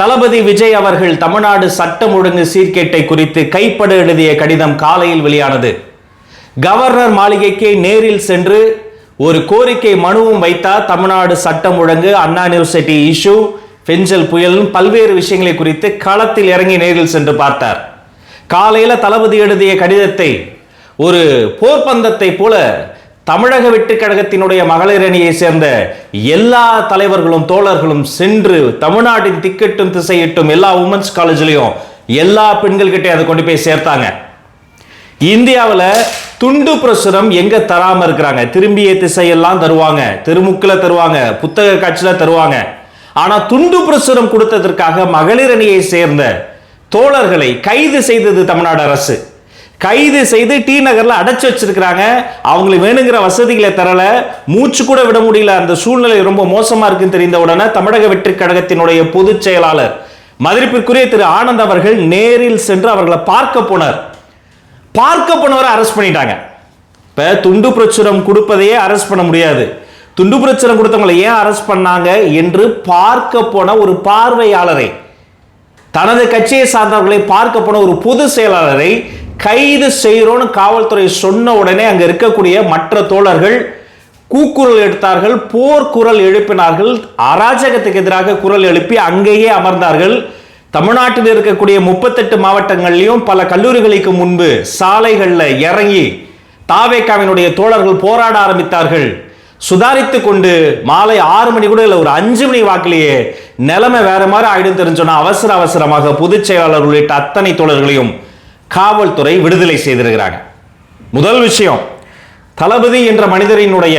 தளபதி விஜய் அவர்கள் தமிழ்நாடு சட்டம் ஒழுங்கு சீர்கேட்டை குறித்து கைப்பட எழுதிய கடிதம் காலையில் வெளியானது. கவர்னர் மாளிகைக்கு நேரில் சென்று ஒரு கோரிக்கை மனுவும் வைத்தார் தமிழ்நாடு சட்டம் ஒழுங்கு அண்ணா யூனிவர்சிட்டி இஷ்யூ பெஞ்சல் புயல் பல்வேறு விஷயங்களை குறித்து களத்தில் இறங்கி நேரில் சென்று பார்த்தார். காலையில் தளபதி எழுதிய கடிதத்தை ஒரு போர்ப்பந்தத்தை போல தமிழக வெட்டுக்கழகத்தினுடைய மகளிர் அணியை சேர்ந்த எல்லா தலைவர்களும் தோழர்களும் சென்று தமிழ்நாட்டின் திக்கெட்டும் திசையிட்டும் எல்லா உமன்ஸ் காலேஜ்லையும் எல்லா பெண்கள்கிட்டயும் அதை கொண்டு போய் சேர்த்தாங்க. இந்தியாவில் துண்டு பிரசுரம் எங்க தராம இருக்கிறாங்க? திரும்பிய திசையெல்லாம் தருவாங்க. திருமுக்கில் தருவாங்க. புத்தக காட்சியில தருவாங்க. ஆனா துண்டு பிரசுரம் கொடுத்ததற்காக மகளிர் அணியை சேர்ந்த தோழர்களை கைது செய்தது தமிழ்நாடு அரசு. கைது செய்து டி நகரில் அடைச்சி வச்சிருக்கிறாங்க. அவங்களுக்கு வேணுங்கிற வசதிகளை தரல. மூச்சு கூட விட முடியல. அந்த சூழ்நிலை ரொம்ப மோசமாக இருக்குன்னு தெரிந்த உடனே தமிழக வெற்றி கழகத்தினுடைய பொதுச் செயலாளர் மதிப்பிற்குரிய திரு ஆனந்த் அவர்கள் நேரில் சென்று அவர்களை பார்க்க போனார். பார்க்க போனவரை அரெஸ்ட் பண்ணிட்டாங்க. இப்போ துண்டு பிரச்சுரம் கொடுப்பதையே அரெஸ்ட் பண்ண முடியாது. துண்டு பிரச்சுரம் கொடுத்தவங்களை ஏன் அரெஸ்ட் பண்ணாங்க என்று பார்க்க போன ஒரு பார்வையாளரை தனது கட்சியை சார்ந்தவர்களை பார்க்க போன ஒரு பொது செயலாளரை கைது செய்கிறோன்னு காவல்துறை சொன்ன உடனே அங்கே இருக்கக்கூடிய மற்ற தோழர்கள் கூக்குரல் எடுத்தார்கள் போர்க்குரல் எழுப்பினார்கள் அராஜகத்துக்கு எதிராக குரல் எழுப்பி அங்கேயே அமர்ந்தார்கள். தமிழ்நாட்டில் இருக்கக்கூடிய முப்பத்தெட்டு மாவட்டங்கள்லையும் பல கல்லூரிகளுக்கு முன்பு சாலைகளில் இறங்கி தாவேக்காவினுடைய தோழர்கள் போராட ஆரம்பித்தார்கள். சுதாரித்து கொண்டு மாலை ஆறு மணி கூட இல்லை ஒரு அஞ்சு மணி வாக்கிலேயே நிலைமை வேற மாதிரி ஆயிடும் தெரிஞ்சோன்னா அவசர அவசரமாக பொதுச் செயலாளர் உள்ளிட்ட அத்தனை தோழர்களையும் காவல்துறை விடுதலை செய்திருக்கிறாங்க. முதல் விஷயம் தளபதி என்ற மனிதரினுடைய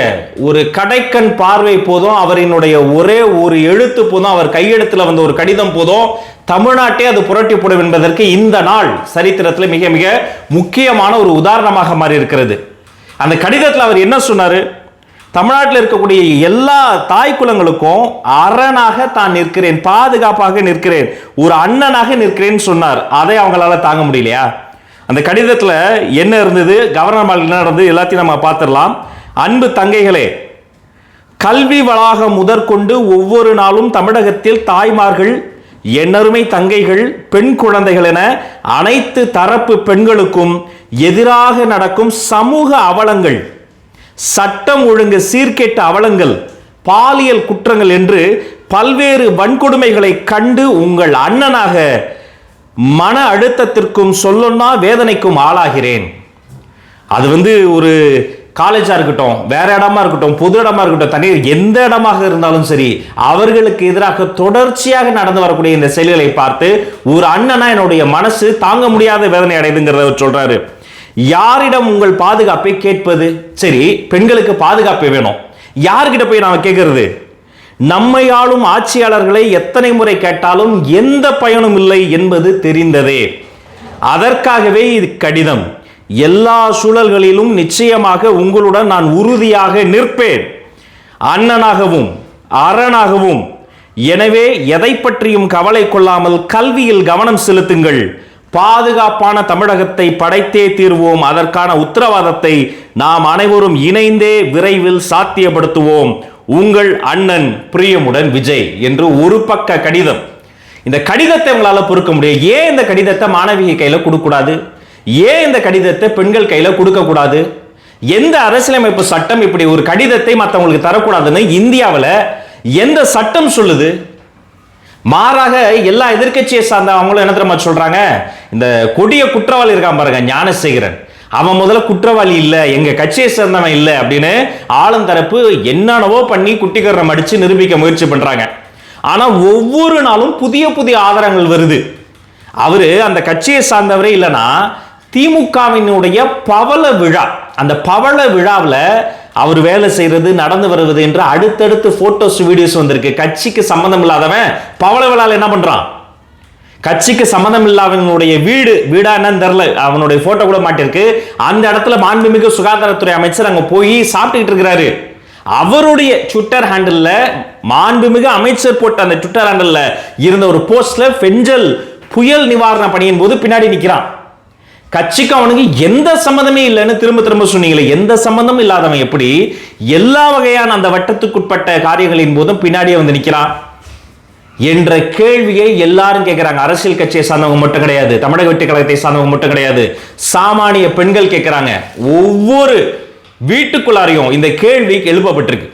ஒரு கடைக்கண் பார்வை போதும் அவரினுடைய ஒரே ஒரு எழுத்து போதும் அவர் கையெழுத்துல வந்த ஒரு கடிதம் போதும் தமிழ்நாட்டே அது புரட்டி போடும் என்பதற்கு இந்த நாள் சரித்திரத்தில் மிக மிக முக்கியமான ஒரு உதாரணமாக மாறி இருக்கிறது அந்த கடிதத்தில் அவர் என்ன சொன்னாரு? தமிழ்நாட்டில் இருக்கக்கூடிய எல்லா தாய் குலங்களுக்கும் அரணாக தான் நிற்கிறேன் பாதுகாப்பாக நிற்கிறேன் ஒரு அண்ணனாக நிற்கிறேன்னு சொன்னார். அதை அவங்களால தாங்க முடியலையா? அந்த கடிதத்தில் என்ன இருந்தது? கவர்னர் மாளிகை என்ன நடந்தது? எல்லாத்தையும் நம்ம பார்த்துடலாம். அன்பு தங்கைகளே கல்வி வளாகம் முதற்கொண்டு ஒவ்வொரு நாளும் தமிழகத்தில் தாய்மார்கள் எண்ணருமை தங்கைகள் பெண் குழந்தைகள் என அனைத்து தரப்பு பெண்களுக்கும் எதிராக நடக்கும் சமூக அவலங்கள் சட்டம் ஒழுங்கு சீர்கேட்ட அவலங்கள் பாலியல் குற்றங்கள் என்று பல்வேறு வன்கொடுமைகளை கண்டு உங்கள் அண்ணனாக மன அழுத்தத்திற்கும் சொல்லொன்னா வேதனைக்கும் ஆளாகிறேன். அது வந்து ஒரு காலேஜாக இருக்கட்டும் வேற இடமா இருக்கட்டும் பொது இடமா இருக்கட்டும் தனியார் எந்த இடமாக இருந்தாலும் சரி அவர்களுக்கு எதிராக தொடர்ச்சியாக நடந்து வரக்கூடிய இந்த செயல்களை பார்த்து ஒரு அண்ணனா என்னுடைய மனசு தாங்க முடியாத வேதனை அடையுதுங்கிறத அவர் சொல்றாரு. யாரிடம் உங்கள் பாதுகாப்பை கேட்பது? சரி பெண்களுக்கு பாதுகாப்பு வேணும். யார்கிட்ட போய் நாம் கேட்கறது? நம்மையாளும் ஆட்சியாளர்களை எத்தனை முறை கேட்டாலும் எந்த பயனும் இல்லை என்பது தெரிந்ததே. அதற்காகவே இது கடிதம். எல்லா சூழல்களிலும் நிச்சயமாக உங்களுடன் நான் உறுதியாக நிற்பேன். அண்ணனாகவும் அரணாகவும். எனவே எதை பற்றியும் கவலை கொள்ளாமல் கல்வியில் கவனம் செலுத்துங்கள். பாதுகாப்பான தமிழகத்தை படைத்தே தீர்வோம். அதற்கான உத்தரவாதத்தை நாம் அனைவரும் இணைந்தே விரைவில் சாத்தியப்படுத்துவோம். உங்கள் அண்ணன் பிரியமுடன் விஜய் என்று ஒரு பக்க கடிதம். இந்த கடிதத்தை உங்களால் பொறுக்க முடியும். ஏன் இந்த கடிதத்தை மாணவிகை கையில் கொடுக்கக்கூடாது? ஏன் இந்த கடிதத்தை பெண்கள் கையில் கொடுக்கக்கூடாது? எந்த அரசியலமைப்பு சட்டம் இப்படி ஒரு கடிதத்தை மற்றவங்களுக்கு தரக்கூடாதுன்னு இந்தியாவில் எந்த சட்டம் சொல்லுது? மாறாக எல்லா எதிர்க்கட்சியை சார்ந்த அவங்களும் என்ன தெரியுமா சொல்றாங்க? இந்த கொடிய குற்றவாளி இருக்கான் பாருங்க ஞானசேகரன். அவன் முதல்ல குற்றவாளி இல்லை எங்க கட்சியை சேர்ந்தவன் இல்லை அப்படின்னு ஆளுந்தரப்பு என்னென்னவோ பண்ணி குட்டிக்கரணம் அடிச்சு நிரூபிக்க முயற்சி பண்றாங்க. ஆனா ஒவ்வொரு நாளும் புதிய புதிய ஆதாரங்கள் வருது. அவரு அந்த கட்சியை சார்ந்தவரே இல்லைன்னா திமுகவினுடைய பவள விழா அந்த பவள விழாவில் அவர் வேலை செய்யறது நடந்து வருவது என்று அடுத்தடுத்து போட்டோஸ் வீடியோஸ் வந்திருக்கு. கட்சிக்கு சம்மந்தம் இல்லாதவன் பவள விழாவில் என்ன பண்றான்? கட்சிக்கு சம்மந்தம் இல்லாதவனுடைய வீடு வீடா என்னன்னு தெரியல. அவனுடைய போட்டோ கூட மாட்டிருக்கு. அந்த இடத்துல மாண்புமிகு சுகாதாரத்துறை அமைச்சர் அங்க போய் சாப்பிட்டுக்கிட்டு இருக்கிறாரு. அவருடைய ட்விட்டர் ஹேண்டில் மாண்புமிகு அமைச்சர் போட்ட அந்த ட்விட்டர் ஹேண்டில் இருந்த ஒரு போஸ்ட்ல பெஞ்சல் புயல் நிவாரண பணியின் போது பின்னாடி நிற்கிறான் கட்சிக்கு அவனுக்கு எந்த சம்மந்தமே இல்லைன்னு திரும்ப திரும்ப சொன்னீங்களே எந்த சம்மந்தமும் இல்லாதவன் எப்படி? எல்லா வகையான அந்த வட்டத்துக்குட்பட்ட காரியங்களின் போதும் பின்னாடியே வந்து நிற்கிறான் என்ற கேள்வியை எல்லாரும் கேட்கிறாங்க. அரசியல் கட்சியை சார்ந்தவங்க மட்டும் கிடையாது தமிழக வெற்றி கழகத்தை சார்ந்தவங்க மட்டும் கிடையாது சாமானிய பெண்கள் கேட்கிறாங்க. ஒவ்வொரு வீட்டுக்குள்ளாரையும் இந்த கேள்வி எழுப்பப்பட்டிருக்கு.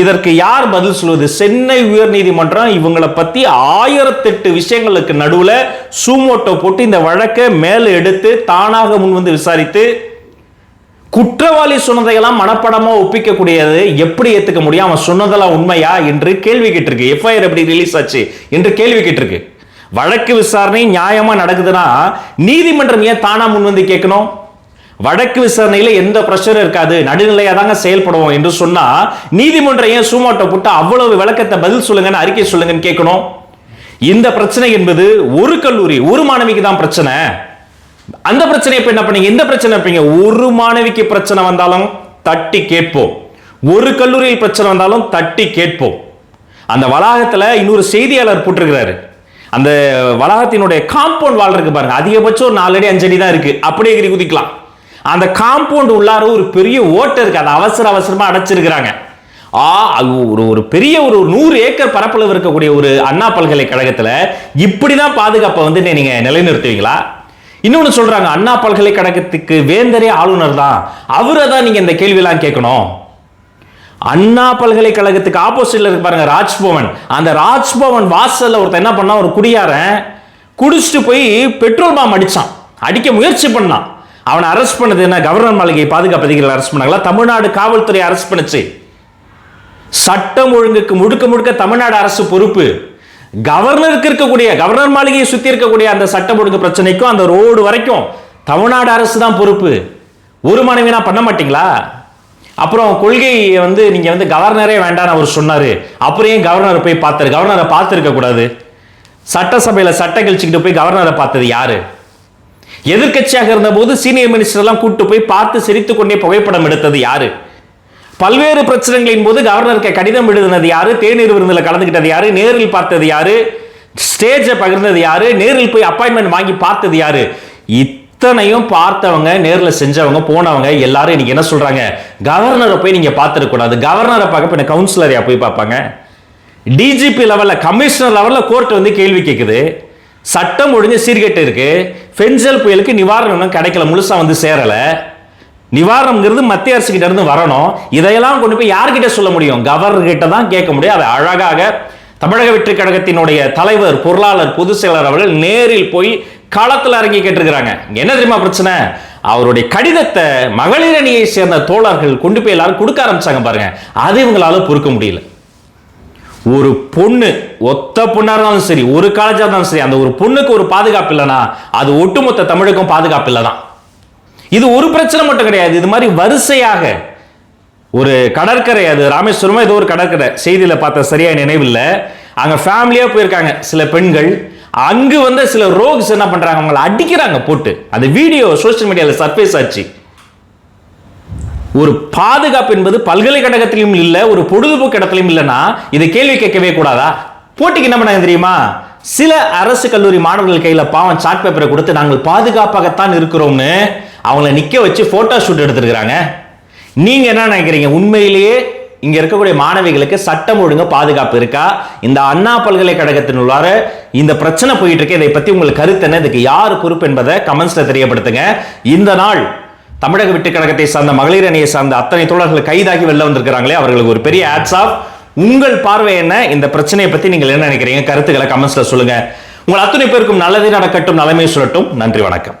இதற்கு யார் பதில் சொல்வது? சென்னை உயர்நீதிமன்றம் இவங்களை பத்தி ஆயிரத்தெட்டு விஷயங்களுக்கு நடுவுல சூமோட்டோ போட்டு இந்த வழக்கை மேல எடுத்து தானாக முன் வந்து விசாரித்து குற்றவாளி சொன்னதையெல்லாம் மனப்படமா ஒப்பிக்கக்கூடியது எப்படி ஏத்துக்க முடியும்? அவன் சொன்னதெல்லாம் உண்மையா என்று கேள்வி கேட்டிருக்கு. எஃப்ஐஆர் எப்படி ரிலீஸ் ஆச்சு என்று கேள்வி கேட்டிருக்கு. வழக்கு விசாரணை நியாயமா நடக்குதுன்னா நீதிமன்றம் ஏன் தானா முன் வந்து கேட்கணும்? வழக்கு விசாரணையில எந்த பிரஷரும் இருக்காது. நடுநிலையா தாங்க செயல்படுவோம் என்று சொன்னா நீதிமன்றம் ஏன் சூமாட்டை போட்டு அவ்வளவு விளக்கத்தை பதில் சொல்லுங்கன்னு அறிக்கை சொல்லுங்கன்னு கேட்கணும். இந்த பிரச்சனை என்பது ஒரு கல்லூரி ஒரு மாணவிக்கு தான் பிரச்சனை. அந்த பிரச்சனை இப்ப என்ன பண்ணீங்க? இந்த பிரச்சனை இருப்பீங்க ஒரு மாணவிக்கு பிரச்சனை வந்தாலும் தட்டி கேட்போம். ஒரு கல்லூரியில் பிரச்சனை வந்தாலும் தட்டி கேட்போம். அந்த வளாகத்துல இன்னொரு செய்தியாளர் போட்டிருக்கிறாரு. அந்த வளாகத்தினுடைய காம்பவுண்ட் வால் இருக்கு பாருங்க. அதிகபட்சம் ஒரு நாலு அடி தான் இருக்கு. அப்படியே எகிரி குதிக்கலாம். அந்த காம்பவுண்ட் உள்ளார ஒரு பெரிய ஓட்டை இருக்கு. அதை அவசர அவசரமா அடைச்சிருக்கிறாங்க. ஆ ஒரு ஒரு பெரிய ஒரு நூறு ஏக்கர் பரப்பளவு இருக்கக்கூடிய ஒரு அண்ணா பல்கலைக்கழகத்துல இப்படிதான் பாதுகாப்பை வந்து நீங்க நிலைநிறுத்துவீங்களா? இன்னொன்னு சொல்றாங்க அண்ணா பல்கலைக்கழகத்துக்கு வேந்தரே ஆளுநர் தான். அவரை தான் நீங்க இந்த கேள்வியெல்லாம் கேட்கணும். அண்ணா பல்கலைக்கழகத்துக்கு ஆப்போசிட்ல இருக்கு பாருங்க ராஜ்பவன். அந்த ராஜ்பவன் வாசல்ல ஒருத்தன் என்ன பண்ணா ஒரு குடியாரன் குடிச்சிட்டு போய் பெட்ரோல் பாம் அடிச்சான். அடிக்க முயற்சி பண்ணான். அவனை அரெஸ்ட் பண்ணது என்ன? கவர்னர் மாளிகை பாதுகாப்பு அதிகாரிகள் அரெஸ்ட் பண்ணாங்களா? தமிழ்நாடு காவல்துறை அரெஸ்ட் பண்ணுச்சு. சட்டம் ஒழுங்குக்கு முழுக்க முழுக்க தமிழ்நாடு அரசு பொறுப்பு. கவர்னருக்கு இருக்கக்கூடிய கவர்னர் மாளிகையை சுத்தி இருக்கக்கூடிய அந்த சட்டம் ஒழுங்கு பிரச்சனைக்கும் அந்த ரோடு வரைக்கும் தமிழ்நாடு அரசு தான் பொறுப்பு. ஒரு மனைவினா பண்ண மாட்டீங்களா? அப்புறம் கொள்கையை வந்து நீங்க வந்து கவர்னரே வேண்டாம்னு அவர் சொன்னாரு. அப்புறம் ஏன் கவர்னர் போய் பார்த்தாரு? கவர்னரை பார்த்துருக்க கூடாது. சட்டசபையில சட்டம் கழிச்சுக்கிட்டு போய் கவர்னரை பார்த்தது யாரு? எதிர்க்கட்சியாக இருந்தபோது சீனியர் மினிஸ்டர் எல்லாம் கூட்டு போய் பார்த்து சிரித்துக் கொண்டே புகைப்படம் எடுத்தது யாரு? பல்வேறு பிரச்சனைகளின் போது கவர்னருக்கு கடிதம் எழுதினது யாரு? தேநீர் விருந்தில் கலந்துக்கிட்டது யாரு? நேரில் பார்த்தது யாரு? ஸ்டேஜை பகிர்ந்தது யாரு? நேரில் போய் அப்பாயின்மெண்ட் வாங்கி பார்த்தது யாரு? இத்தனையும் பார்த்தவங்க நேரில் செஞ்சவங்க போனவங்க எல்லாரும் இன்னைக்கு என்ன சொல்றாங்க? கவர்னரை போய் நீங்க பார்த்துருக்க கூடாது கவர்னரை பார்க்க போய் கவுன்சிலரையா போய் பார்ப்பாங்க? டிஜிபி லெவல்ல கமிஷனர் லெவல்ல கோர்ட் வந்து கேள்வி கேட்குது சட்டம் ஒழுங்கு சீர்கெட்டு இருக்கு. பென்சல் புயலுக்கு நிவாரணம் கிடைக்கல முழுசா வந்து சேரல. நிவாரணம்ங்கிறது மத்திய அரசு கிட்ட இருந்து வரணும். இதையெல்லாம் கொண்டு போய் யார்கிட்ட சொல்ல முடியும்? கவர்னர் கிட்ட தான் கேட்க முடியும். அதை அழகாக தமிழக வெற்றி கழகத்தினுடைய தலைவர் பொருளாளர் பொதுச் செயலர் அவர்கள் நேரில் போய் களத்தில் இறங்கி கேட்டிருக்கிறாங்க. என்ன தெரியுமா பிரச்சனை? அவருடைய கடிதத்தை மகளிர் அணியை சேர்ந்த தோழர்கள் கொண்டு போய் எல்லாரும் கொடுக்க ஆரம்பிச்சாங்க பாருங்க. அது இவங்களால பொறுக்க முடியல. ஒரு பொண்ணு ஒத்த பொண்ணாக இருந்தாலும் சரி ஒரு காலேஜாக இருந்தாலும் சரி அந்த ஒரு பொண்ணுக்கு ஒரு பாதுகாப்பு இல்லைன்னா அது ஒட்டுமொத்த தமிழுக்கும் பாதுகாப்பு இல்லை தான் இது ஒரு பிரச்சனை மட்டும் கிடையாது. இது மாதிரி வரிசையாக ஒரு கடற்கரை அது ராமேஸ்வரமா ஏதோ ஒரு கடற்கரை செய்தியில் பார்த்த சரியா நினைவில்லை. அங்கே ஃபேமிலியாக போயிருக்காங்க சில பெண்கள். அங்கு வந்து சில ரோக்ஸ் என்ன பண்றாங்க? அவங்கள அடிக்கிறாங்க போட்டு. அந்த வீடியோ சோஷியல் மீடியாவில் சர்ஃபேஸ் ஆச்சு. ஒரு பாதுகாப்பு என்பது பல்கலைக்கழகத்திலும் இல்லை ஒரு பொழுதுபோக்கு இடத்திலும் இல்லைன்னா இதை கேள்வி கேட்கவே கூடாதா? போட்டிக்கு என்ன பண்ண தெரியுமா? சில அரசு கல்லூரி மாணவர்கள் கையில பாவம் சாட் பேப்பரை கொடுத்து நாங்கள் பாதுகாப்பாகத்தான் இருக்கிறோம்னு அவங்கள நிக்க வச்சு போட்டோ ஷூட் எடுத்திருக்கிறாங்க. நீங்க என்ன நினைக்கிறீங்க? உண்மையிலேயே இங்க இருக்கக்கூடிய மாணவிகளுக்கு சட்டம் ஒழுங்கு பாதுகாப்பு இருக்கா? இந்த அண்ணா பல்கலைக்கழகத்தின் உள்ளார இந்த பிரச்சனை போயிட்டு இருக்கு. இதை பத்தி உங்களுக்கு கருத்து என்ன? இதுக்கு யார் பொறுப்பு என்பதை கமெண்ட்ஸ்ல தெரியப்படுத்துங்க. இந்த நாள் தமிழக விட்டு கழகத்தை சார்ந்த மகளிர் அணியை சார்ந்த அத்தனை தோழர்கள் கைதாகி வெளில வந்திருக்கிறாங்களே அவர்களுக்கு ஒரு பெரிய ஆட்ஸ் ஆஃப் உங்கள் பார்வை என்ன? இந்த பிரச்சனையை பத்தி நீங்கள் என்ன நினைக்கிறீங்க? கருத்துக்களை கமெண்ட்ஸ்ல சொல்லுங்க. உங்கள் அத்தனை பேருக்கும் நல்லதே நடக்கட்டும் நலமே சொல்லட்டும் நன்றி வணக்கம்.